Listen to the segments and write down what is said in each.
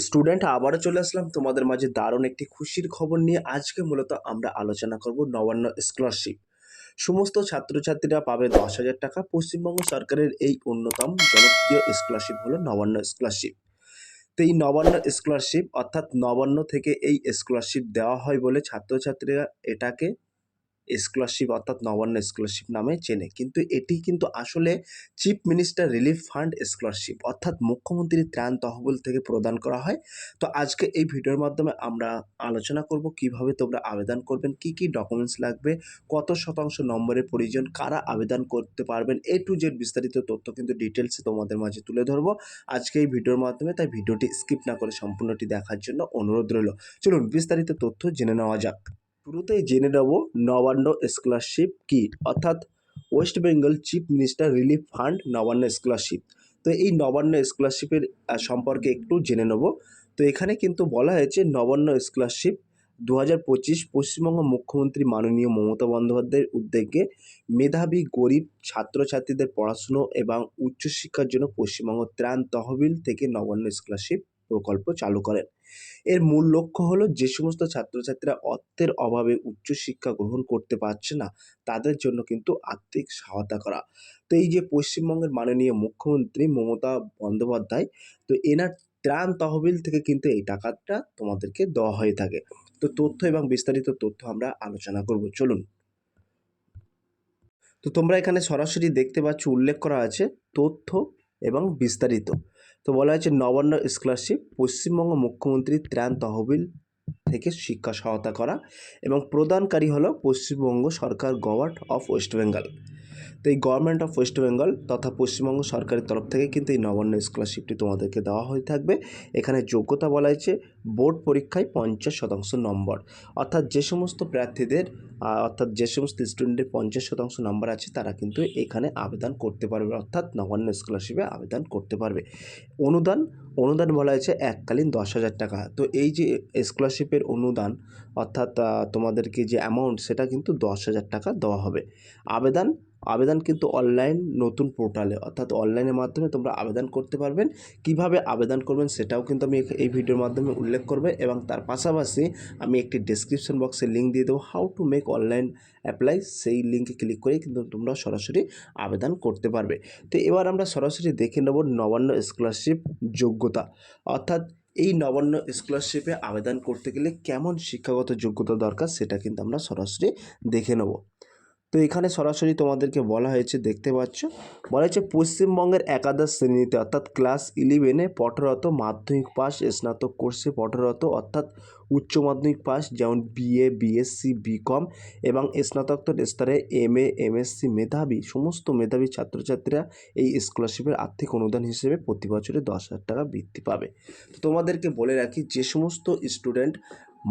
Student আবারও চলে আসলাম। তোমাদের মাঝে দারুণ একটি খুশির খবর নিয়ে আজকে মূলত আমরা আলোচনা করব নবান্ন স্কলারশিপ সমস্ত ছাত্রছাত্রীরা পাবে দশ হাজার টাকা। পশ্চিমবঙ্গ সরকারের এই অন্যতম জনপ্রিয় স্কলারশিপ হলো নবান্ন স্কলারশিপ তো এই নবান্ন স্কলারশিপ অর্থাৎ নবান্ন থেকে এই স্কলারশিপ দেওয়া হয় বলে ছাত্রছাত্রীরা এটাকে স্কলারশিপ অর্থাৎ নবান্ন স্কলারশিপ নামে চেনে। কিন্তু এটি কিন্তু আসলে chief minister relief fund scholarship অর্থাৎ মুখ্যমন্ত্রীর ত্রাণ তহবিল থেকে প্রদান করা হয়। তো আজকে এই ভিডিওর মাধ্যমে আমরা আলোচনা করব কীভাবে তোমরা আবেদন করবেন, কি কি ডকুমেন্টস লাগবে, কত শতাংশ নম্বরের প্রয়োজন, কারা আবেদন করতে পারবেন এ টু জেড বিস্তারিত তথ্য কিন্তু ডিটেলসে তোমাদের মাঝে তুলে ধরবো। আজকে এই ভিডিওর মাধ্যমে তাই ভিডিওটি স্কিপ না করে সম্পূর্ণটি দেখার জন্য অনুরোধ রইল। চলুন বিস্তারিত তথ্য জেনে নেওয়া যাক। শুরুতেই জেনে নেব নবান্ন স্কলারশিপ কি? অর্থাৎ West Bengal chief minister relief fund Nabanna scholarship তো এই নবান্ন স্কলারশিপের সম্পর্কে একটু জেনে নেব। তো এখানে কিন্তু বলা হয়েছে নবান্ন স্কলারশিপ দু হাজার পঁচিশ পশ্চিমবঙ্গ মুখ্যমন্ত্রী মাননীয় মমতা বন্দ্যোপাধ্যায়ের উদ্যোগে মেধাবী গরিব ছাত্রছাত্রীদের পড়াশুনো এবং উচ্চশিক্ষার জন্য পশ্চিমবঙ্গ ত্রাণ তহবিল থেকে নবান্ন স্কলারশিপ প্রকল্প চালু করেন। এর মূল লক্ষ্য হলো যে সমস্ত ছাত্রছাত্রীরা অর্থের অভাবে উচ্চশিক্ষা গ্রহণ করতে পারছে না, তাদের জন্য কিন্তু আর্থিক সহায়তা করা। তো এই যে পশ্চিমবঙ্গের মাননীয় মুখ্যমন্ত্রী মমতা বন্দ্যোপাধ্যায়, তো এনার ত্রাণ তহবিল থেকে কিন্তু এই টাকাটা তোমাদেরকে দেওয়া হয়ে থাকে। তো তথ্য এবং বিস্তারিত তথ্য আমরা আলোচনা করব, চলুন। তো তোমরা এখানে সরাসরি দেখতে পাচ্ছ, উল্লেখ করা আছে তথ্য এবং বিস্তারিত। তো বলা হয়েছে নবান্ন স্কলারশিপ পশ্চিমবঙ্গ মুখ্যমন্ত্রী ত্রাণ তহবিল থেকে শিক্ষা সহায়তা করা এবং প্রদানকারী হলো পশ্চিমবঙ্গ সরকার গভর্নমেন্ট অফ ওয়েস্ট বেঙ্গল। তো এই গভর্নমেন্ট অফ ওয়েস্ট বেঙ্গল তথা পশ্চিমবঙ্গ সরকারের তরফ থেকে কিন্তু এই নবান্ন স্কলারশিপটি তোমাদেরকে দেওয়া হয়ে থাকবে। এখানে যোগ্যতা বলা হয়েছে, বোর্ড পরীক্ষায় পঞ্চাশ শতাংশ নম্বর। অর্থাৎ যে সমস্ত প্রার্থীদের অর্থাৎ যে সমস্ত স্টুডেন্টের পঞ্চাশ শতাংশ নম্বর আছে, তারা কিন্তু এখানে আবেদন করতে পারবে, অর্থাৎ নবান্ন স্কলারশিপে আবেদন করতে পারবে। অনুদান অনুদান বলা হয়েছে এককালীন দশ হাজার টাকা। তো এই যে স্কলারশিপের অনুদান, অর্থাৎ তোমাদেরকে যে অ্যামাউন্ট সেটা কিন্তু দশ হাজার টাকা দেওয়া হবে। আবেদন আবেদন কিন্তু অনলাইন নতুন পোর্টালে অর্থাৎ অনলাইনের মাধ্যমে তোমরা আবেদন করতে পারবেন। কীভাবে আবেদন করবেন সেটাও কিন্তু আমি এই ভিডিওর মাধ্যমে উল্লেখ করবে এবং তার পাশাপাশি আমি একটি ডেসক্রিপশন বক্সে লিঙ্ক দিয়ে দেবো how to make online apply সেই লিঙ্কে ক্লিক করে কিন্তু তোমরা সরাসরি আবেদন করতে পারবে। তো এবার আমরা সরাসরি দেখে নেব নবান্ন স্কলারশিপ যোগ্যতা। অর্থাৎ এই নবান্ন স্কলারশিপে আবেদন করতে গেলে কেমন শিক্ষাগত যোগ্যতা দরকার সেটা কিন্তু আমরা সরাসরি দেখে নেব। তো এখানে সরাসরি তোমাদেরকে বলা হয়েছে, দেখতে পাচ্ছ? বলা হয়েছে, পশ্চিমবঙ্গের একাদশ শ্রেণীতে, অর্থাৎ ক্লাস ইলেভেনে পঠরত মাধ্যমিক পাস স্নাতক কোর্সে পঠরত, অর্থাৎ উচ্চ মাধ্যমিক পাস যেমন বিএ বিএসসি বিকম এবং স্নাতকোত্তর স্তরে এম এ এমএসসি মেধাবী, সমস্ত মেধাবী ছাত্রছাত্রীরা এই স্কলারশিপের আর্থিক অনুদান হিসেবে প্রতি বছরে দশ হাজার টাকা বৃদ্ধি পাবে। তোমাদেরকে বলে রাখি, যে সমস্ত স্টুডেন্ট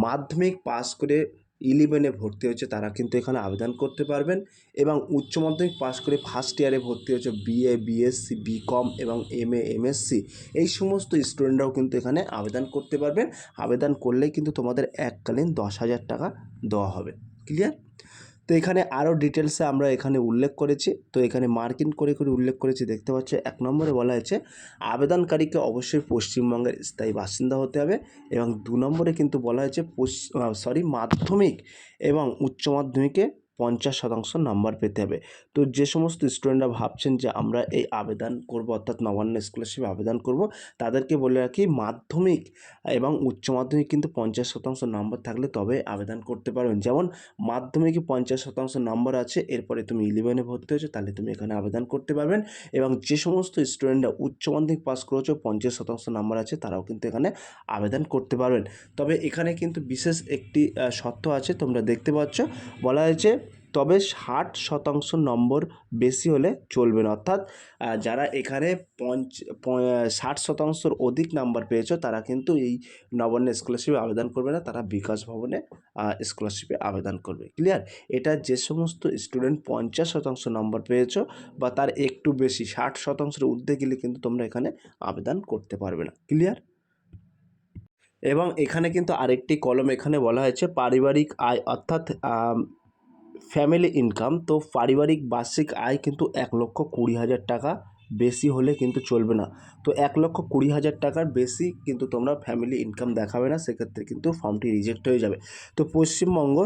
মাধ্যমিক পাস করে ইলেভেনে ভর্তি হয়েছে, তারা কিন্তু এখানে আবেদন করতে পারবেন এবং উচ্চ মাধ্যমিক পাস করে ফার্স্ট ইয়ারে ভর্তি হয়েছে বিএ বিএসসি বিকম এবং এম এ এমএসসি এই সমস্ত স্টুডেন্টরাও কিন্তু এখানে আবেদন করতে পারবেন। আবেদন করলেই কিন্তু তোমাদের এককালীন দশ হাজার টাকা দেওয়া হবে। ক্লিয়ার তো এখানে আরও ডিটেলসে আমরা এখানে উল্লেখ করেছি। তো এখানে মার্কিন করে করে উল্লেখ করেছি, দেখতে পাচ্ছ এক নম্বরে বলা হয়েছে, আবেদনকারীকে অবশ্যই পশ্চিমবঙ্গের স্থায়ী বাসিন্দা হতে হবে এবং দু নম্বরে কিন্তু বলা হয়েছে, পশ্চি সরি মাধ্যমিক এবং উচ্চ মাধ্যমিকে পঞ্চাশ শতাংশ নাম্বার পেতে হবে। তো যে সমস্ত স্টুডেন্টরা ভাবছেন যে আমরা এই আবেদন করব, অর্থাৎ নবান্ন স্কলারশিপে আবেদন করব, তাদেরকে বলে রাখি মাধ্যমিক এবং উচ্চ মাধ্যমিক কিন্তু পঞ্চাশ শতাংশ নাম্বার থাকলে তবে আবেদন করতে পারবেন। যেমন মাধ্যমিকে পঞ্চাশ শতাংশ নাম্বার আছে, এরপরে তুমি ইলেভেনে ভর্তি হয়েছো, তাহলে তুমি এখানে আবেদন করতে পারবেন। এবং যে সমস্ত স্টুডেন্টরা উচ্চ মাধ্যমিক পাস করেছ, পঞ্চাশ শতাংশ নাম্বার আছে, তারাও কিন্তু এখানে আবেদন করতে পারবেন। তবে এখানে কিন্তু বিশেষ একটি শর্ত আছে, তোমরা দেখতে পাচ্ছ। বলা হয়েছে তবে ষাট শতাংশ নম্বর বেশি হলে চলবে না। অর্থাৎ যারা এখানে পঞ্চ ষাট শতাংশর অধিক নাম্বার পেয়েছ, তারা কিন্তু এই নবান্ন স্কলারশিপে আবেদন করবে না, তারা বিকাশ ভবনে স্কলারশিপে আবেদন করবে। ক্লিয়ার এটা যে সমস্ত স্টুডেন্ট পঞ্চাশ শতাংশ নম্বর পেয়েছ বা তার একটু বেশি, ষাট শতাংশের ঊর্ধ্বে গেলে কিন্তু তোমরা এখানে আবেদন করতে পারবে না। ক্লিয়ার এবং এখানে কিন্তু আরেকটি কলম এখানে বলা হয়েছে, পারিবারিক আয়, অর্থাৎ ফ্যামিলি ইনকাম, তো পারিবারিক বার্ষিক আয় কিন্তু এক লক্ষ কুড়ি হাজার টাকা বেশি হলে কিন্তু চলবে না। তো এক লক্ষ কুড়ি হাজার টাকার বেশি কিন্তু তোমরা ফ্যামিলি ইনকাম দেখাবে না, সেক্ষেত্রে কিন্তু ফর্মটি রিজেক্ট হয়ে যাবে। তো পশ্চিমবঙ্গ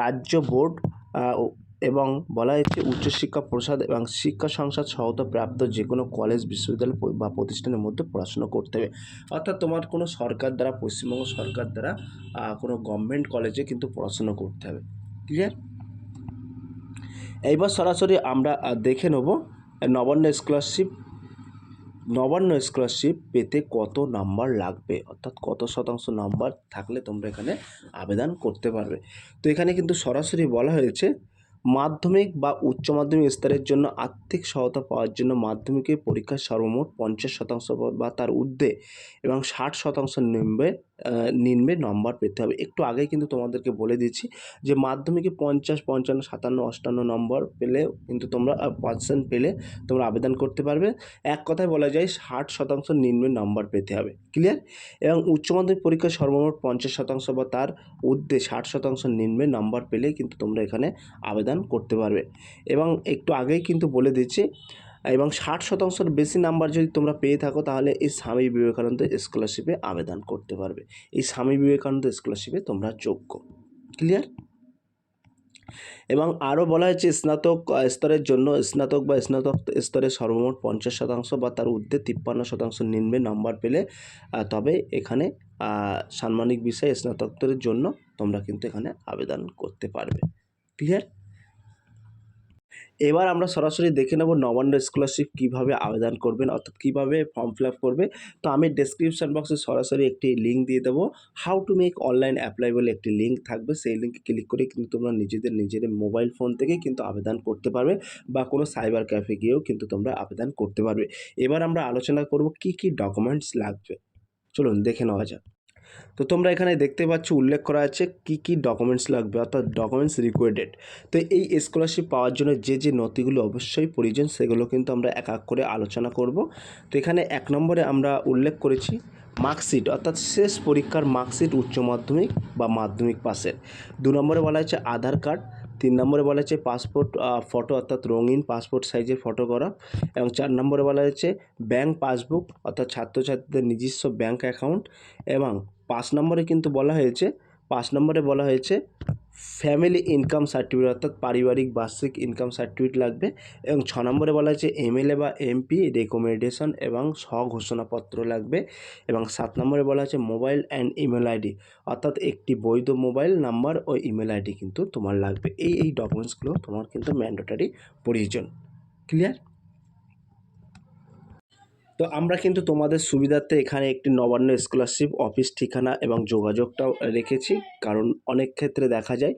রাজ্য বোর্ড এবং বলা হয়েছে উচ্চশিক্ষা প্রসাদ এবং শিক্ষা সংসদ সহায়তা প্রাপ্ত যে কোনো কলেজ, বিশ্ববিদ্যালয় বা প্রতিষ্ঠানের মধ্যে পড়াশোনা করতে হবে। অর্থাৎ তোমার কোনো সরকার দ্বারা, পশ্চিমবঙ্গ সরকার দ্বারা কোনো গভর্নমেন্ট কলেজে কিন্তু পড়াশোনা করতে হবে। ক্লিয়ার এইবার সরাসরি আমরা দেখে নেব নবান্ন স্কলারশিপ নবান্ন স্কলারশিপ পেতে কত নাম্বার লাগবে? অর্থাৎ কত শতাংশ নাম্বার থাকলে তোমরা এখানে আবেদন করতে পারবে। তো এখানে কিন্তু সরাসরি বলা হয়েছে, মাধ্যমিক বা উচ্চ মাধ্যমিক স্তরের জন্য আর্থিক সহায়তা পাওয়ার জন্য মাধ্যমিকের পরীক্ষার সর্বমোট পঞ্চাশ শতাংশ বা- তার ঊর্ধ্বে এবং ষাট শতাংশ নিম্বে নিম্নে নম্বর পেতে হবে। একটু আগে কিন্তু তোমাদেরকে বলে দিচ্ছি যে মাধ্যমিকে পঞ্চাশ, পঞ্চান্ন, সাতান্ন, অষ্টান্ন নম্বর পেলে কিন্তু তোমরা পার্সেন্ট পেলে তোমরা আবেদন করতে পারবে। এক কথায় বলা যায় ষাট শতাংশ নিম্নে নম্বর পেতে হবে। ক্লিয়ার এবং উচ্চ মাধ্যমিক পরীক্ষায় সর্বমোট পঞ্চাশ শতাংশ বা তার ঊর্ধ্বে ষাট শতাংশ নিম্নে নম্বর পেলে কিন্তু তোমরা এখানে আবেদন করতে পারবে। এবং একটু আগেই কিন্তু বলে দিচ্ছি এবং ষাট শতাংশের বেশি নাম্বার যদি তোমরা পেয়ে থাকো, তাহলে এই স্বামী বিবেকানন্দ স্কলারশিপে আবেদন করতে পারবে। এই স্বামী বিবেকানন্দ স্কলারশিপে তোমরা যোগ্য। ক্লিয়ার এবং আরও বলা হয়েছে, স্নাতক স্তরের জন্য স্নাতক বা স্নাতক স্তরে সর্বমোট পঞ্চাশ শতাংশ বা তার ঊর্ধ্বে তিপ্পান্ন শতাংশ নিম্নে নম্বর পেলে তবে এখানে সাম্মানিক বিষয়ে স্নাতকোত্তরের জন্য তোমরা কিন্তু এখানে আবেদন করতে পারবে। ক্লিয়ার এবার আমরা সরাসরি দেখে নেব নবান্ন স্কলারশিপ কীভাবে আবেদন করবেন, অর্থাৎ কীভাবে ফর্ম ফিল করবে। তো আমি ডেসক্রিপশন বক্সে সরাসরি একটি লিঙ্ক দিয়ে দেবো। How to make online apply বলে একটি লিঙ্ক থাকবে। সেই লিঙ্কে ক্লিক করে কিন্তু তোমরা নিজেদের নিজেদের মোবাইল ফোন থেকে কিন্তু আবেদন করতে পারবে বা কোনো সাইবার ক্যাফে গিয়েও কিন্তু তোমরা আবেদন করতে পারবে। এবার আমরা আলোচনা করব কি কি ডকুমেন্টস লাগবে। চলুন দেখে নেওয়া যাক। তো তোমরা এখানে দেখতে পাচ্ছ, উল্লেখ করা আছে কি কি ডকুমেন্টস লাগবে, অর্থাৎ ডকুমেন্টস রিকোয়ার্ডেড তো এই স্কলারশিপ পাওয়ার জন্য যে যে নথিগুলো অবশ্যই প্রয়োজন, সেগুলো কিন্তু আমরা এক এক করে আলোচনা করব। তো এখানে এক নম্বরে আমরা উল্লেখ করেছি মার্কশিট অর্থাৎ শেষ পরীক্ষার মার্কশিট উচ্চ মাধ্যমিক বা মাধ্যমিক পাসের দু নম্বরে বলা হয়েছে আধার কার্ড, তিন নম্বরে বলা হয়েছে পাসপোর্ট ফটো অর্থাৎ রঙিন পাসপোর্ট সাইজের ফটো করা এবং চার নম্বরে বলা হয়েছে ব্যাংক পাসবুক অর্থাৎ ছাত্রছাত্রীদের নিজস্ব ব্যাংক অ্যাকাউন্ট এবং পাঁচ নম্বরে কিন্তু বলা হয়েছে, পাঁচ নম্বরে বলা হয়েছে ফ্যামিলি ইনকাম সার্টিফিকেট অর্থাৎ পারিবারিক বার্ষিক ইনকাম সার্টিফিকেট লাগবে এবং ছ নম্বরে বলা হয়েছে এমএলএ বা এমপি রেকমেন্ডেশন এবং স্বঘোষণাপত্র লাগবে এবং সাত নম্বরে বলা হয়েছে মোবাইল অ্যান্ড ইমেল আইডি অর্থাৎ একটি বৈধ মোবাইল নাম্বার ও ইমেল আইডি কিন্তু তোমার লাগবে। এই এই ডকুমেন্টসগুলো তোমার কিন্তু ম্যান্ডেটারি প্রয়োজন। ক্লিয়ার তো আমরা কিন্তু তোমাদের সুবিধার্থে এখানে একটি নবান্ন স্কলারশিপ অফিস ঠিকানা এবং যোগাযোগটাও রেখেছি। কারণ অনেক ক্ষেত্রে দেখা যায়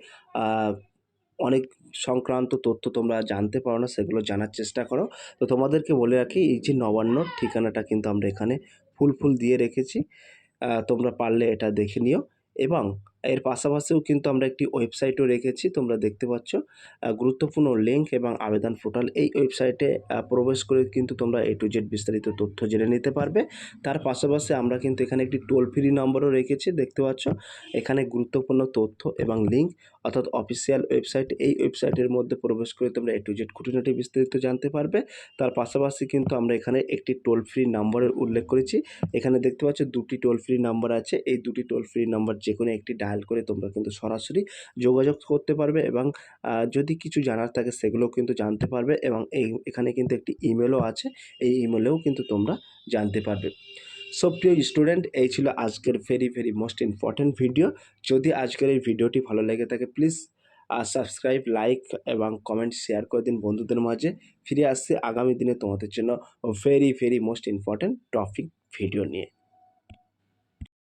অনেক সংক্রান্ত তথ্য তোমরা জানতে পারো না, সেগুলো জানার চেষ্টা করো। তো তোমাদেরকে বলে রাখি, এই যে নবান্নর ঠিকানাটা কিন্তু আমরা এখানে ফুল ফুল দিয়ে রেখেছি। তোমরা পারলে এটা দেখে নিও এবং এর পাশাপাশিও কিন্তু আমরা একটি ওয়েবসাইটও রেখেছি, তোমরা দেখতে পাচ্ছ। গুরুত্বপূর্ণ লিঙ্ক এবং আবেদন পোর্টাল এই ওয়েবসাইটে প্রবেশ করে কিন্তু তোমরা এ টু জেড বিস্তারিত তথ্য জেনে নিতে পারবে। তার পাশাপাশি আমরা কিন্তু এখানে একটি টোল ফ্রি নম্বরও রেখেছি, দেখতে পাচ্ছ। এখানে গুরুত্বপূর্ণ তথ্য এবং লিঙ্ক অর্থাৎ অফিসিয়াল ওয়েবসাইট এই ওয়েবসাইটের মধ্যে প্রবেশ করে তোমরা এ টু জেড খুঁটিনাটি বিস্তারিত জানতে পারবে। তার পাশাপাশি কিন্তু আমরা এখানে একটি টোল ফ্রি নাম্বারের উল্লেখ করেছি। এখানে দেখতে পাচ্ছ, দুটি টোল ফ্রি নাম্বার আছে। এই দুটি টোল ফ্রি নাম্বার যে কোনো একটি ডায়াল করে তোমরা কিন্তু সরাসরি যোগাযোগ করতে পারবে এবং যদি কিছু জানার থাকে সেগুলোও কিন্তু জানতে পারবে এবং এই, এখানে কিন্তু একটি ইমেলও আছে। এই ইমেলেও কিন্তু তোমরা জানতে পারবে। সো, প্রিয় স্টুডেন্ট এই ছিল আজকের very very most important video যদি আজকের এই ভিডিওটি ভালো লেগে থাকে প্লিজ আর সাবস্ক্রাইব লাইক এবং কমেন্ট শেয়ার করে দিন বন্ধুদের মাঝে। ফিরে আসছে আগামী দিনে তোমাদের জন্য very very most important topic video নিয়ে।